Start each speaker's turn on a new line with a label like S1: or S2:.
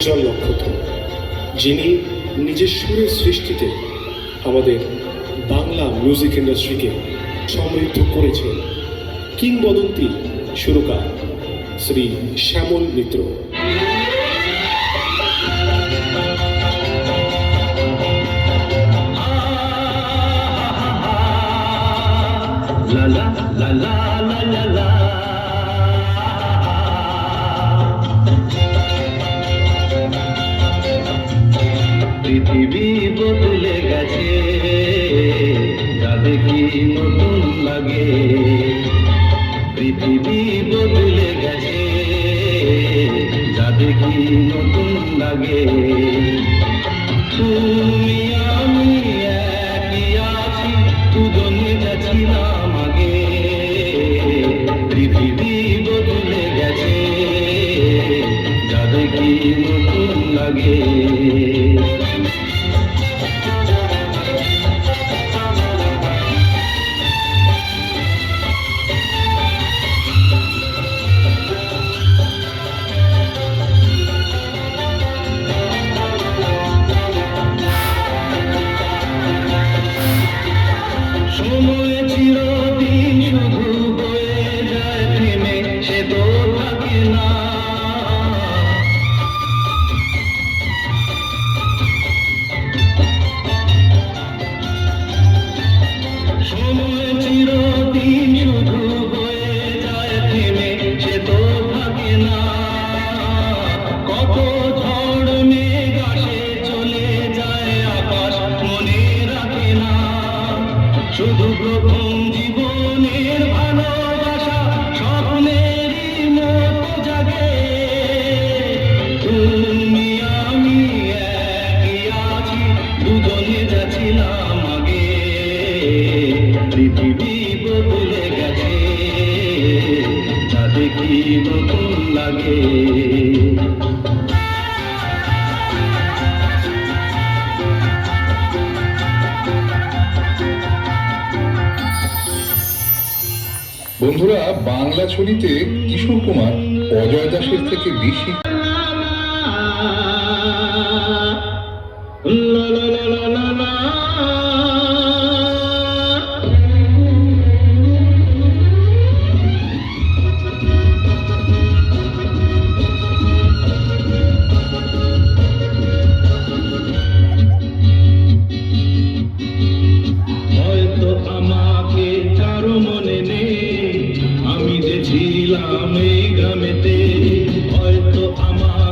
S1: উজ্জ্বল নক্ষত্র, যিনি নিজের সুরের সৃষ্টিতে আমাদের বাংলা মিউজিক ইন্ডাস্ট্রিকে সমৃদ্ধ করেছেন। কিংবদন্তি সুরকার শ্রী শ্যামল মিত্র।
S2: লাগে। পৃথিবী বদলে গেছে, যা দেখি নতুন লাগে। তুমি আমি একই আছি, দুজনে যাচ্ছিলাম আগে। পৃথিবী বদলে গেছে, যা দেখি নতুন লাগে। সময় চিরদিন শুধু প্রথম জীবনের ভালোবাসা, স্বপ্নেরই মতো জাগে। তুমি, আমি একই আছি, দুজনে যাচ্ছিলাম আগে। পৃথিবী বদলে গেছে, যা দেখি নতুন লাগে।
S3: বন্ধুরা বাংলা ছবিতে কিশোর কুমার অজয় দাসের থেকে বেশি আমি গামেতে হয়তো আমার